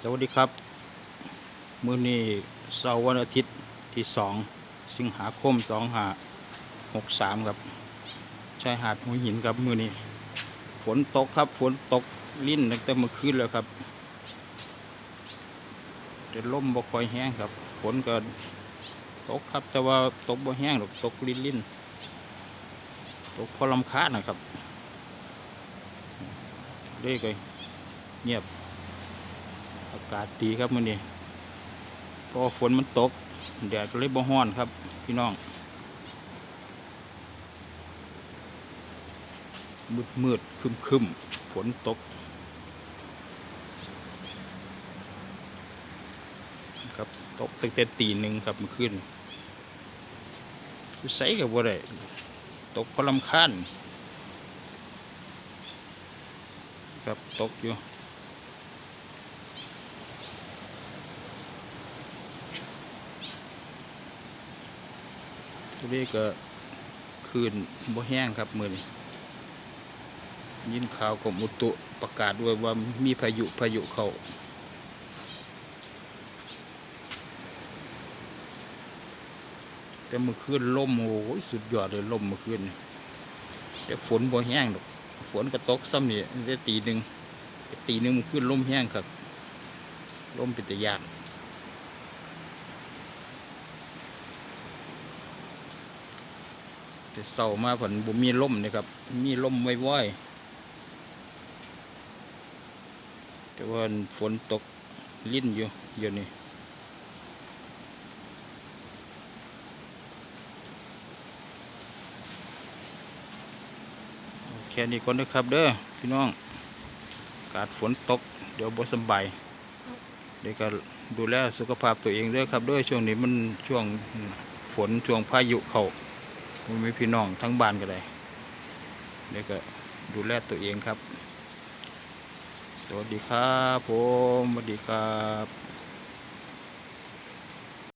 สวัสดีครับมื้อนี้เสาร์วันอาทิตย์ที่สองสิงหาคมสองหาหกสามครับชายหาดหัวหินครับมื้อนี้ฝนตกครับฝนตกลิ้นตั้งแต่เมื่อคืนแล้วครับแต่ลมบ่ค่อยแห้งครับ ฝนก็ตกครับ แต่ว่าตกบ่แห้งหรอกตกลิ้นลิ้นตกพอลำคาญนะครับเด้ก็เงียบ อากาศดีครับมื้อนี้เพราะฝนมันตกแดดก็เลยบ่ฮ้อนครับ พี่น้อง มืดมืดๆคึมคึมๆฝนตก ครับตกตั้งแต่ตีหนึ่งครับมื่อคืนใส่กับว่าได้ตกเพราะลำคาญครับตกอยู่ ทีนี้ก็คืนบ่แห้งครับมือนี้ยินข่าวกรมอุตุประกาศด้วยว่ามีพายุพายุเข้าแต่มื่อคืนลมโอ้ยสุดยอดเลยลมมือคืนนี่แต่ฝนบ่แห้งดอกฝนก็ตกซ้ำนี่ได้ตีหนึ่งตีหนึ่งมื่อคืนลมแห้งครับลมเป็นตะยาน แต่เสามาผลบุมีล่มนะครับ มีล่มไว้ไว้แต่ว่าฝนตกลิ้นอยู่เดี๋ยวนี้แค่นี้ก่อนนะครับเด้อพี่น้อง กาศฝนตก เดี๋ยวบ่สบายเดี๋ยวก็ดูแลสุขภาพตัวเองด้อครับด้อช่วงนี้มันช่วงฝนช่วงพายุเข้า มมีพี่น้องทั้งบ้านก็ได้เดี๋ยวก็ดูแลตัวเองครับ สวัสดีครับผมสวัสดีครับ